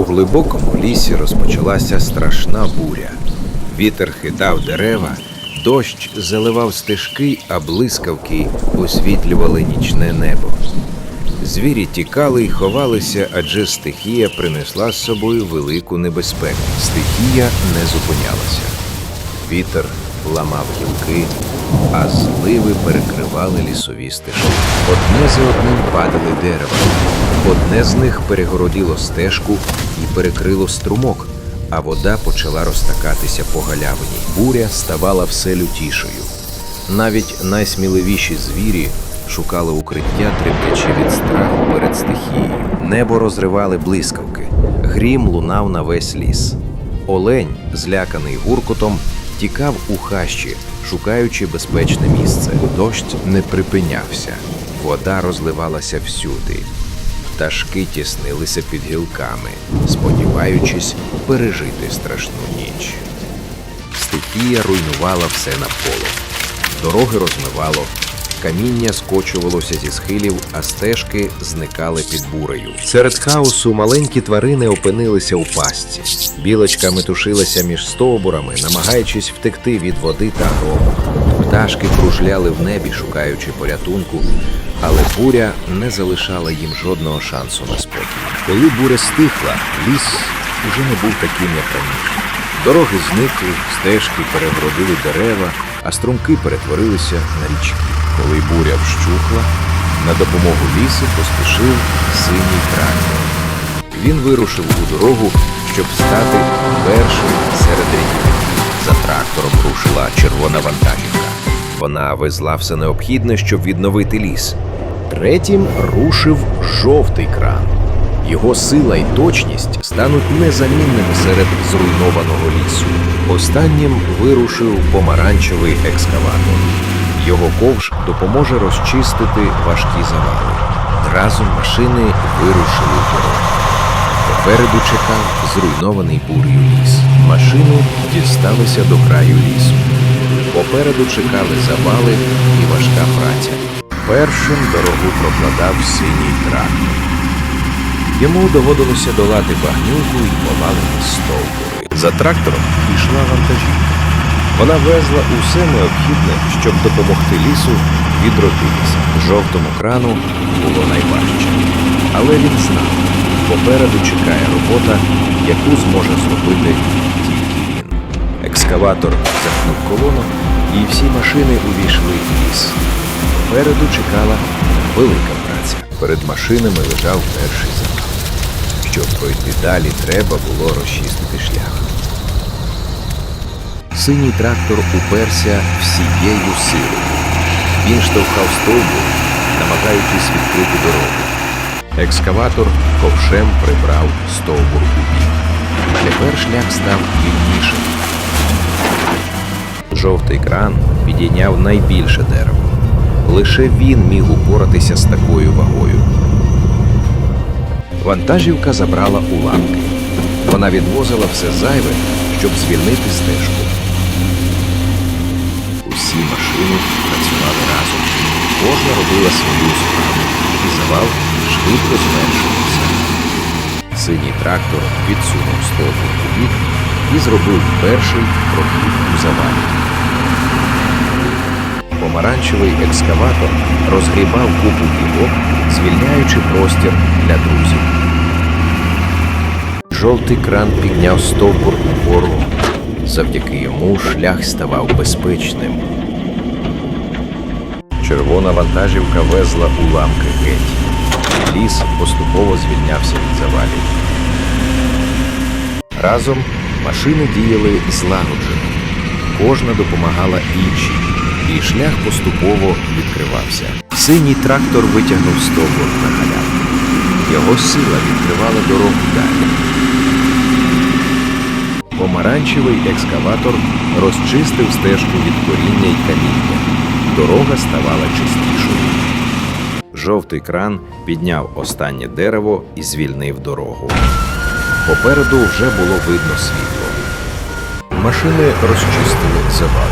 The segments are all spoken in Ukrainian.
У глибокому лісі розпочалася страшна буря. Вітер хитав дерева, дощ заливав стежки, а блискавки освітлювали нічне небо. Звірі тікали й ховалися, адже стихія принесла з собою велику небезпеку. Стихія не зупинялася. Вітер ламав гілки, а зливи перекривали лісові стежки. Одне за одним падали дерева. Одне з них перегородило стежку і перекрило струмок, а вода почала розтакатися по галявині. Буря ставала все лютішою. Навіть найсміливіші звірі шукали укриття, тремтячи від страху перед стихією. Небо розривали блискавки, грім лунав на весь ліс. Олень, зляканий гуркотом, тікав у хащі, шукаючи безпечне місце. Дощ не припинявся, вода розливалася всюди. Пташки тіснилися під гілками, сподіваючись пережити страшну ніч. Стихія руйнувала все навколо. Дороги розмивало, каміння скочувалося зі схилів, а стежки зникали під бурею. Серед хаосу маленькі тварини опинилися у пастці. Білочка метушилася між стовбурами, намагаючись втекти від води та грому. Пташки кружляли в небі, шукаючи порятунку, але буря не залишала їм жодного шансу на спокій. Коли буря стихла, ліс уже не був таким, як раніше. Дороги зникли, стежки перегородили дерева, а струмки перетворилися на річки. Коли буря вщухла, на допомогу лісу поспішив синій трактор. Він вирушив у дорогу, щоб стати першим серед рідних. За трактором рушила червона вантажівка. Вона везла все необхідне, щоб відновити ліс. Третім рушив жовтий кран. Його сила і точність стануть незамінними серед зруйнованого лісу. Останнім вирушив помаранчевий екскаватор. Його ковш допоможе розчистити важкі завали. Разом машини вирушили в дорогу. Попереду чекав зруйнований бур'ю ліс. Машини дісталися до краю лісу. Попереду чекали завали і важка праця. Першим дорогу прокладав синій трактор. Йому доводилося долати багнюку і повалені стовбури. За трактором пішла вантажівка. Вона везла усе необхідне, щоб допомогти лісу відродитися. Жовтому крану було найважче. Але він знав, попереду чекає робота, яку зможе зробити. Екскаватор захнув колону, і всі машини увійшли в ліс. Попереду чекала велика праця. Перед машинами лежав перший завал. Щоб пройти далі, треба було розчистити шлях. Синій трактор уперся всією силою. Він штовхав стовбур, намагаючись відкрити дорогу. Екскаватор ковшем прибрав стовбур у бік. Тепер шлях став вільнішим. Жовтий кран підійняв найбільше дерево. Лише він міг упоратися з такою вагою. Вантажівка забрала уламки. Вона відвозила все зайве, щоб звільнити стежку. Усі машини працювали разом. Кожна робила свою справу, і завал швидко зменшувався. Синій трактор відсунув стовбур у бік і зробив перший прохід у завалі. Помаранчевий екскаватор розгрібав купу гілок, звільняючи простір для друзів. Жовтий кран підняв стовбур угору. Завдяки йому шлях ставав безпечним. Червона вантажівка везла уламки геть. Ліс поступово звільнявся від завалів. Разом машини діяли злагоджено. Кожна допомагала іншій, і шлях поступово відкривався. Синій трактор витягнув стовбур на галявку. Його сила відкривала дорогу далі. Помаранчевий екскаватор розчистив стежку від коріння й каміння. Дорога ставала чистішою. Жовтий кран підняв останнє дерево і звільнив дорогу. Попереду вже було видно світло. Машини розчистили завал.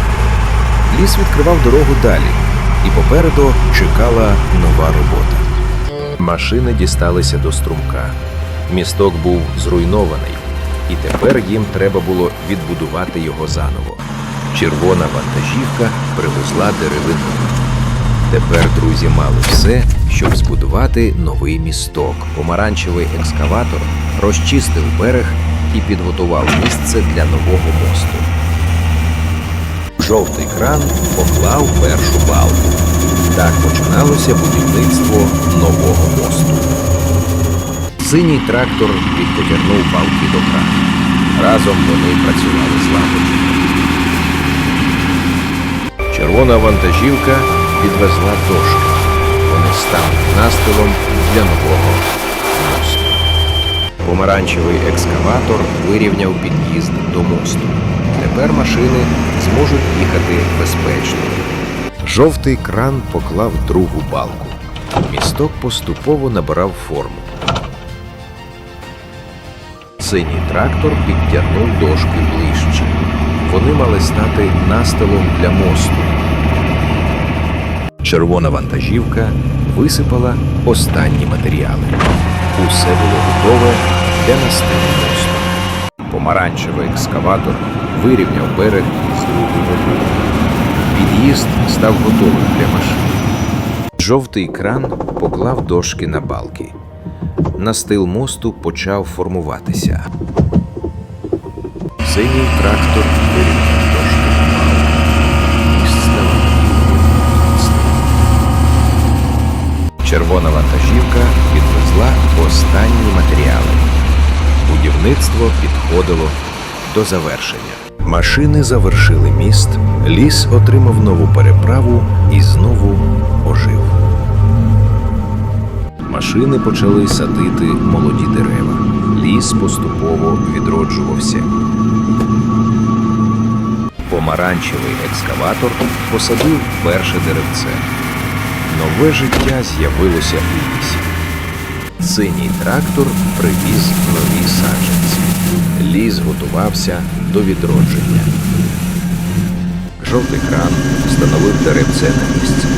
Ліс відкривав дорогу далі, і попереду чекала нова робота. Машини дісталися до струмка. Місток був зруйнований, і тепер їм треба було відбудувати його заново. Червона вантажівка привезла деревину. Тепер друзі мали все, щоб збудувати новий місток. Помаранчевий екскаватор розчистив берег і підготував місце для нового мосту. Жовтий кран поклав першу балку. Так починалося будівництво нового мосту. Синій трактор підкотягнув балки до крану. Разом вони працювали злагоджено. Червона вантажівка підвезла дошки. Стали настилом для нового мосту. Помаранчевий екскаватор вирівняв під'їзд до мосту. Тепер машини зможуть їхати безпечно. Жовтий кран поклав другу балку. Місток поступово набирав форму. Синій трактор підтягнув дошки ближче. Вони мали стати настилом для мосту. Червона вантажівка висипала останні матеріали. Усе було готове для настилу мосту. Помаранчевий екскаватор вирівняв берег з другого боку. Під'їзд став готовим для машин. Жовтий кран поклав дошки на балки. Настил мосту почав формуватися. Синій трактор вирівняв дошки на балки. Міст став рівним і міцним. Червона вантажівка підвезла останні матеріали. Будівництво підходило до завершення. Машини завершили міст, ліс отримав нову переправу і знову ожив. Машини почали садити молоді дерева. Ліс поступово відроджувався. Помаранчевий екскаватор посадив перше деревце. Нове життя з'явилося у лісі. Синій трактор привіз нові саджанці. Ліс готувався до відродження. Жовтий кран встановив деревце на місце.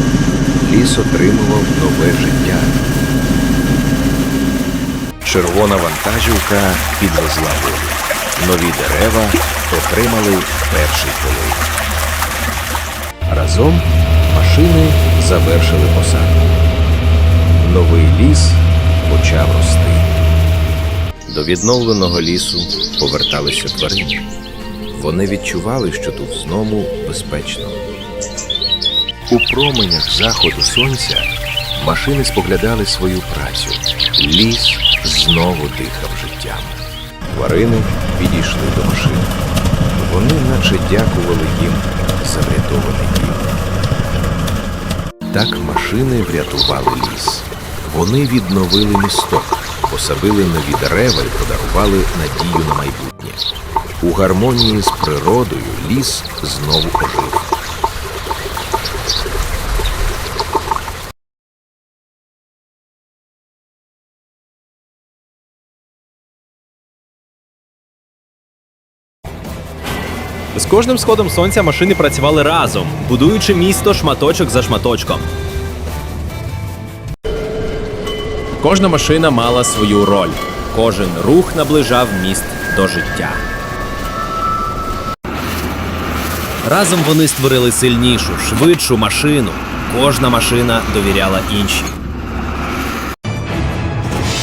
Ліс отримував нове життя. Червона вантажівка підвезла воду. Нові дерева отримали перший полив. Разом машини завершили посадку. Новий ліс почав рости. До відновленого лісу поверталися тварини. Вони відчували, що тут знову безпечно. У променях заходу сонця машини споглядали свою працю. Ліс знову дихав життям. Тварини підійшли до машин. Вони наче дякували їм за врятований дім. Так машини врятували ліс. Вони відновили місток, посадили нові дерева і подарували надію на майбутнє. У гармонії з природою ліс знову ожив. З кожним сходом сонця машини працювали разом, будуючи місто шматочок за шматочком. Кожна машина мала свою роль. Кожен рух наближав міст до життя. Разом вони створили сильнішу, швидшу машину. Кожна машина довіряла іншій.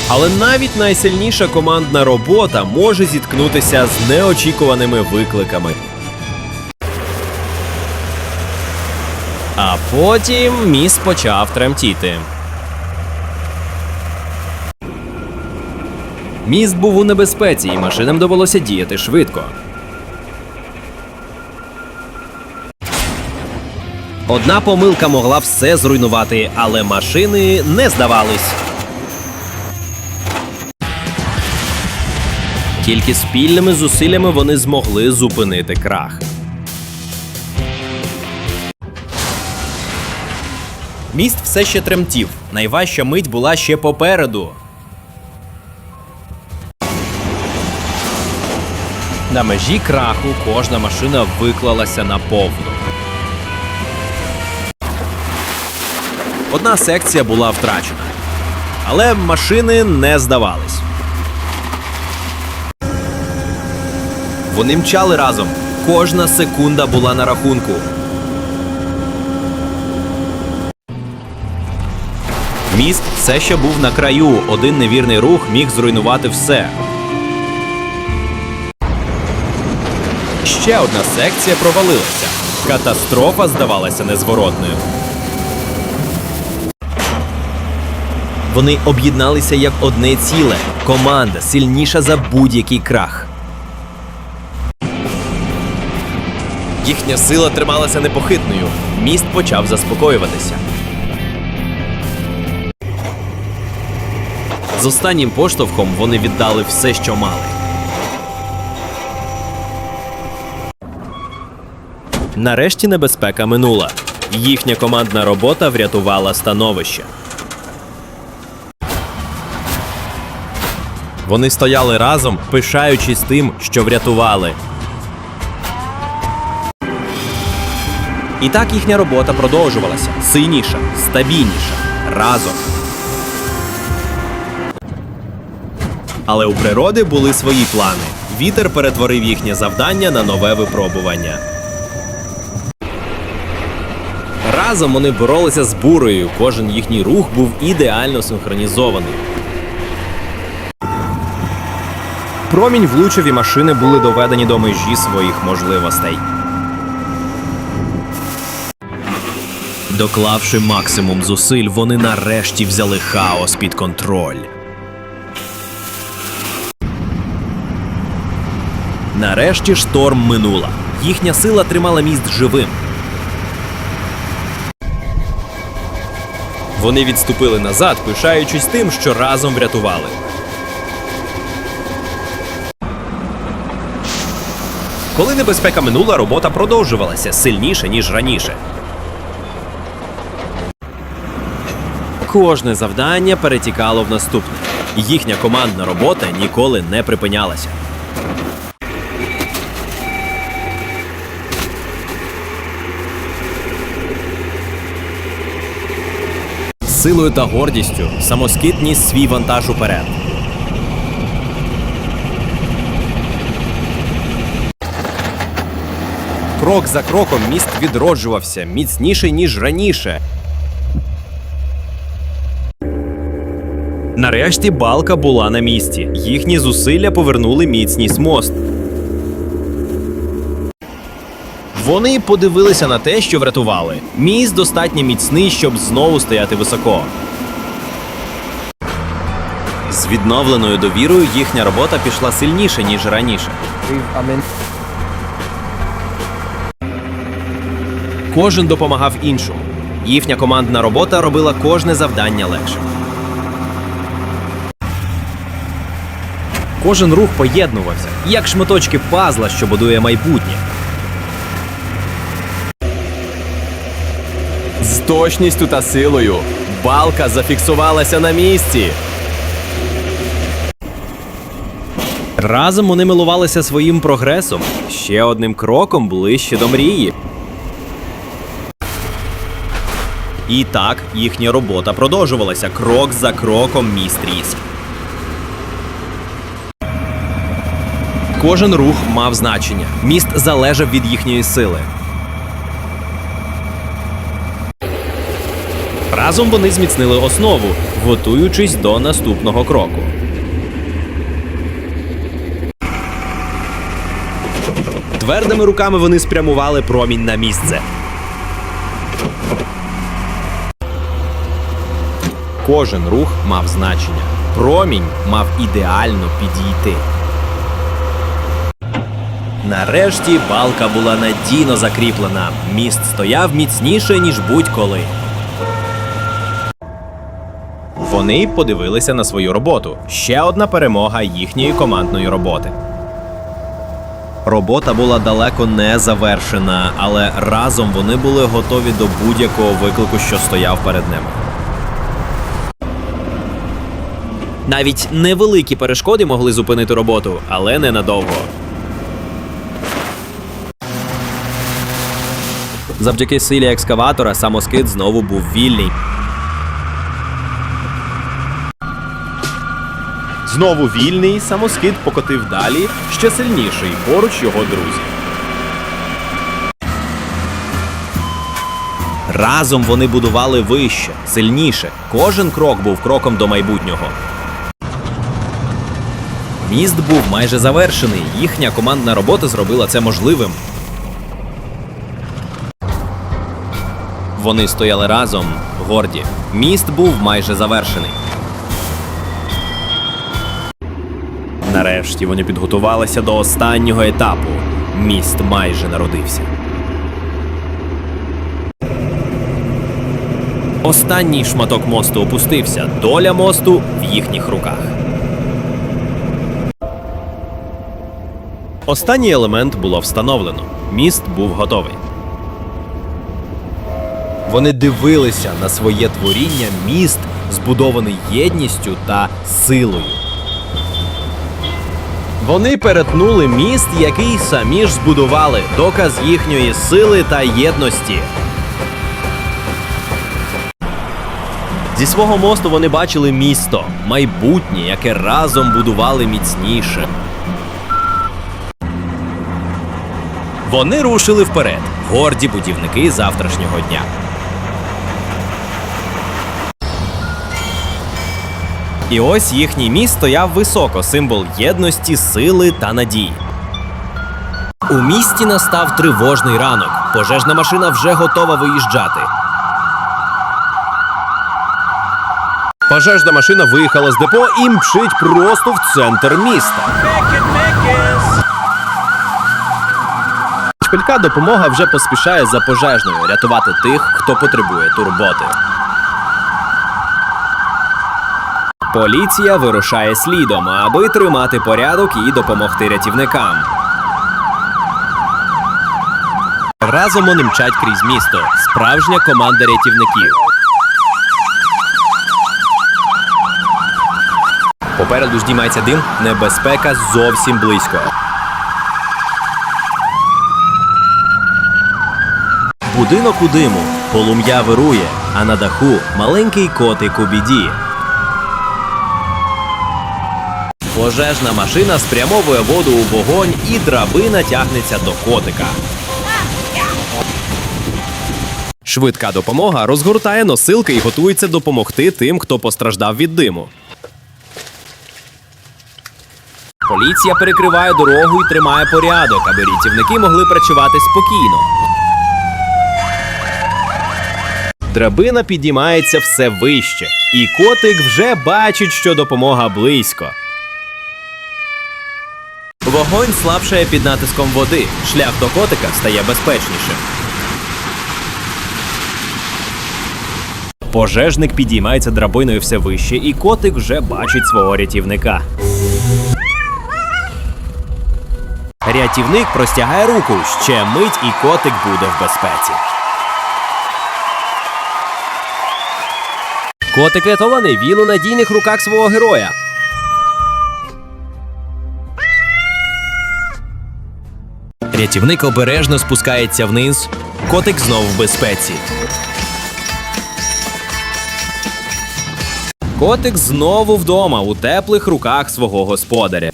Але навіть найсильніша командна робота може зіткнутися з неочікуваними викликами. А потім міст почав тремтіти. Міст був у небезпеці, і машинам довелося діяти швидко. Одна помилка могла все зруйнувати, але машини не здавались. Тільки спільними зусиллями вони змогли зупинити крах. Міст все ще тремтів. Найважча мить була ще попереду. На межі краху кожна машина виклалася наповну. Одна секція була втрачена. Але машини не здавались. Вони мчали разом. Кожна секунда була на рахунку. Міст все ще був на краю. Один невірний рух міг зруйнувати все. Ще одна секція провалилася. Катастрофа здавалася незворотною. Вони об'єдналися як одне ціле. Команда сильніша за будь-який крах. Їхня сила трималася непохитною. Міст почав заспокоюватися. З останнім поштовхом вони віддали все, що мали. Нарешті небезпека минула. Їхня командна робота врятувала становище. Вони стояли разом, пишаючись тим, що врятували. І так їхня робота продовжувалася сильніша, стабільніша, разом. Але у природи були свої плани. Вітер перетворив їхнє завдання на нове випробування. Разом вони боролися з бурею. Кожен їхній рух був ідеально синхронізований. Промінь влучив і машини були доведені до межі своїх можливостей. Доклавши максимум зусиль, вони нарешті взяли хаос під контроль. Нарешті шторм минула. Їхня сила тримала міст живим. Вони відступили назад, пишаючись тим, що разом врятували. Коли небезпека минула, робота продовжувалася сильніше, ніж раніше. Кожне завдання перетікало в наступне. Їхня командна робота ніколи не припинялася. Силою та гордістю самоскид ніс свій вантаж уперед. Крок за кроком міст відроджувався міцніший, ніж раніше. Нарешті балка була на місці. Їхні зусилля повернули міцність мост. Вони подивилися на те, що врятували. Міст достатньо міцний, щоб знову стояти високо. З відновленою довірою їхня робота пішла сильніше, ніж раніше. Кожен допомагав іншому. Їхня командна робота робила кожне завдання легшим. Кожен рух поєднувався, як шматочки пазла, що будує майбутнє. Точністю та силою балка зафіксувалася на місці. Разом вони милувалися своїм прогресом, ще одним кроком ближче до мрії. І так їхня робота продовжувалася крок за кроком міст ріс. Кожен рух мав значення. Міст залежав від їхньої сили. Разом вони зміцнили основу, готуючись до наступного кроку. Твердими руками вони спрямували промінь на місце. Кожен рух мав значення. Промінь мав ідеально підійти. Нарешті балка була надійно закріплена. Міст стояв міцніше, ніж будь-коли. Вони подивилися на свою роботу. Ще одна перемога їхньої командної роботи. Робота була далеко не завершена, але разом вони були готові до будь-якого виклику, що стояв перед ними. Навіть невеликі перешкоди могли зупинити роботу, але ненадовго. Завдяки силі екскаватора самоскид знову був вільний. Знову вільний, самоскид покотив далі, ще сильніший поруч його друзі. Разом вони будували вище, сильніше. Кожен крок був кроком до майбутнього. Міст був майже завершений. Їхня командна робота зробила це можливим. Вони стояли разом, горді. Міст був майже завершений. Нарешті вони підготувалися до останнього етапу. Міст майже народився. Останній шматок мосту опустився. Доля мосту в їхніх руках. Останній елемент було встановлено. Міст був готовий. Вони дивилися на своє творіння міст, збудований єдністю та силою. Вони перетнули міст, який самі ж збудували, доказ їхньої сили та єдності. Зі свого мосту вони бачили місто, майбутнє, яке разом будували міцніше. Вони рушили вперед, горді будівники завтрашнього дня. І ось їхній міст стояв високо, символ єдності, сили та надії. У місті настав тривожний ранок. Пожежна машина вже готова виїжджати. Пожежна машина виїхала з депо і мчить просто в центр міста. Шпилька допомога вже поспішає за пожежною рятувати тих, хто потребує турботи. Поліція вирушає слідом, аби тримати порядок і допомогти рятівникам. Разом вони мчать крізь місто. Справжня команда рятівників. Попереду здіймається дим, небезпека зовсім близько. Будинок у диму, полум'я вирує, а на даху маленький котик у біді. Пожежна машина спрямовує воду у вогонь і драбина тягнеться до котика. Швидка допомога розгортає носилки і готується допомогти тим, хто постраждав від диму. Поліція перекриває дорогу і тримає порядок, аби рятівники могли працювати спокійно. Драбина підіймається все вище, і котик вже бачить, що допомога близько. Вогонь слабшає під натиском води. Шлях до котика стає безпечнішим. Пожежник підіймається драбиною все вище, і котик вже бачить свого рятівника. Рятівник простягає руку. Ще мить, і котик буде в безпеці. Котик рятований, він у надійних руках свого героя. Рятівник обережно спускається вниз. Котик знов в безпеці. Котик знову вдома у теплих руках свого господаря.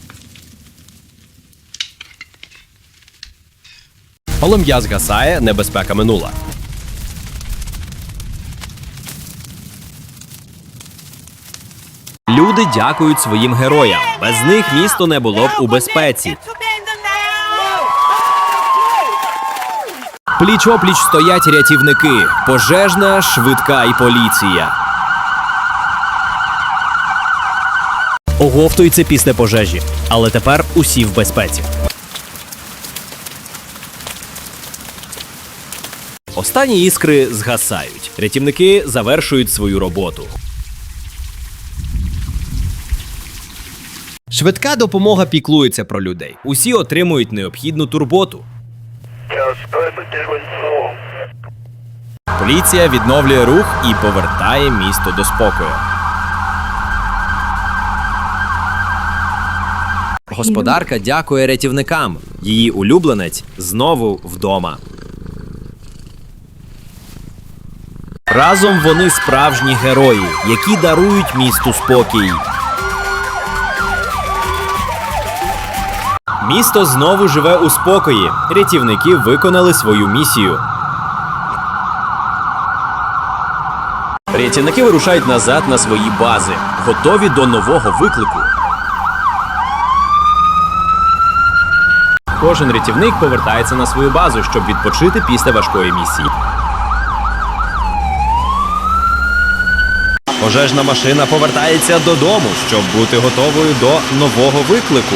Полум'я згасає, небезпека минула. Люди дякують своїм героям. Без них місто не було б у безпеці. Пліч опліч стоять рятівники, пожежна, швидка і поліція. Оговтується після пожежі, але тепер усі в безпеці. Останні іскри згасають. Рятівники завершують свою роботу. Швидка допомога піклується про людей. Усі отримують необхідну турботу. Поліція відновлює рух і повертає місто до спокою. Господарка дякує рятівникам. Її улюбленець знову вдома. Разом вони справжні герої, які дарують місту спокій. Місто знову живе у спокої. Рятівники виконали свою місію. Рятівники вирушають назад на свої бази, готові до нового виклику. Кожен рятівник повертається на свою базу, щоб відпочити після важкої місії. Пожежна машина повертається додому, щоб бути готовою до нового виклику.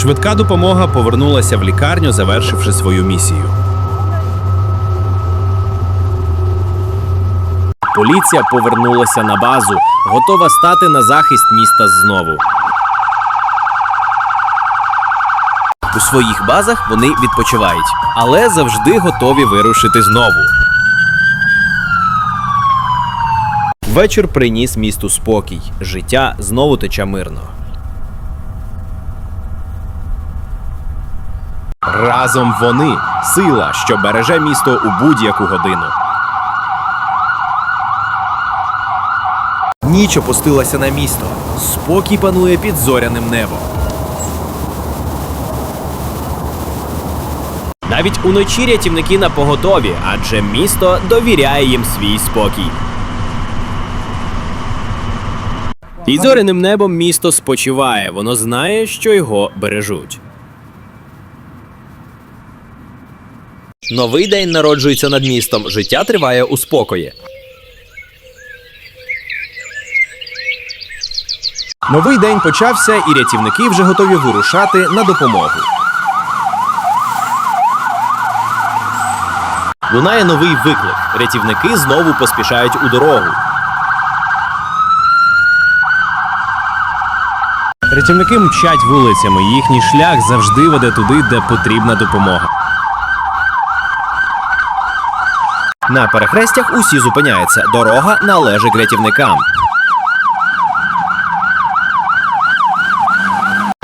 Швидка допомога повернулася в лікарню, завершивши свою місію. Поліція повернулася на базу, готова стати на захист міста знову. У своїх базах вони відпочивають, але завжди готові вирушити знову. Вечір приніс місту спокій. Життя знову тече мирно. Разом вони сила, що береже місто у будь-яку годину. Ніч опустилася на місто. Спокій панує під зоряним небом. Навіть уночі рятівники на поготові, адже місто довіряє їм свій спокій. Під зоряним небом місто спочиває, воно знає, що його бережуть. Новий день народжується над містом. Життя триває у спокої. Новий день почався, і рятівники вже готові вирушати на допомогу. Лунає новий виклик. Рятівники знову поспішають у дорогу. Рятівники мчать вулицями. Їхній шлях завжди веде туди, де потрібна допомога. На перехрестях усі зупиняються. Дорога належить рятівникам.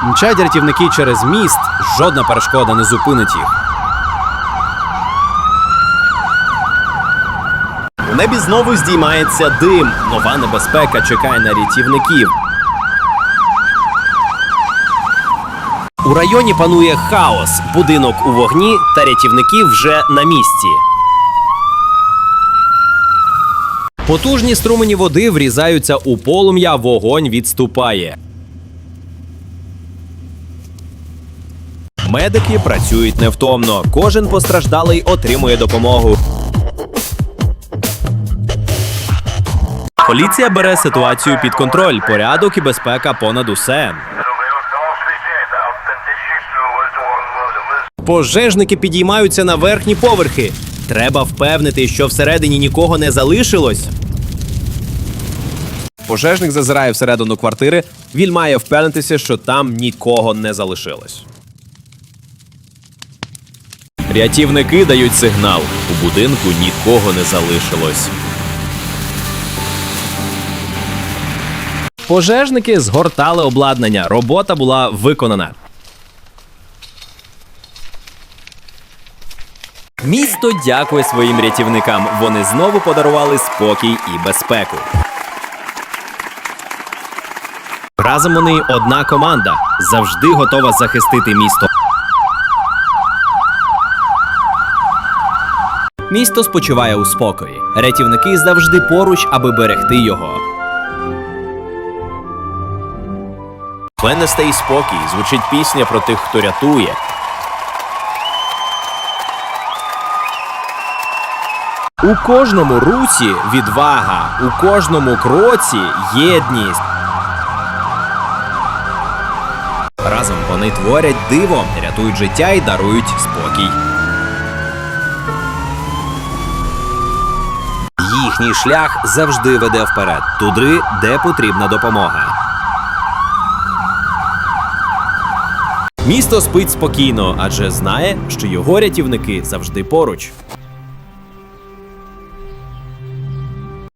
Мчать рятівники через міст. Жодна перешкода не зупинить їх. У небі знову здіймається дим. Нова небезпека чекає на рятівників. У районі панує хаос, будинок у вогні та рятівники вже на місці. Потужні струмені води врізаються у полум'я, вогонь відступає. Медики працюють невтомно. Кожен постраждалий отримує допомогу. Поліція бере ситуацію під контроль. Порядок і безпека понад усе. Пожежники підіймаються на верхні поверхи. Треба впевнити, що всередині нікого не залишилось. Пожежник зазирає всередину квартири. Він має впевнитися, що там нікого не залишилось. Рятівники дають сигнал. У будинку нікого не залишилось. Пожежники згортали обладнання. Робота була виконана. Місто дякує своїм рятівникам. Вони знову подарували спокій і безпеку. Разом вони одна команда, завжди готова захистити місто. Місто спочиває у спокої. Рятівники завжди поруч, аби берегти його. Мене стей спокій. Звучить пісня про тих, хто рятує. У кожному русі відвага, у кожному кроці єдність. Разом вони творять диво, рятують життя і дарують спокій. Їхній шлях завжди веде вперед, туди, де потрібна допомога. Місто спить спокійно, адже знає, що його рятівники завжди поруч.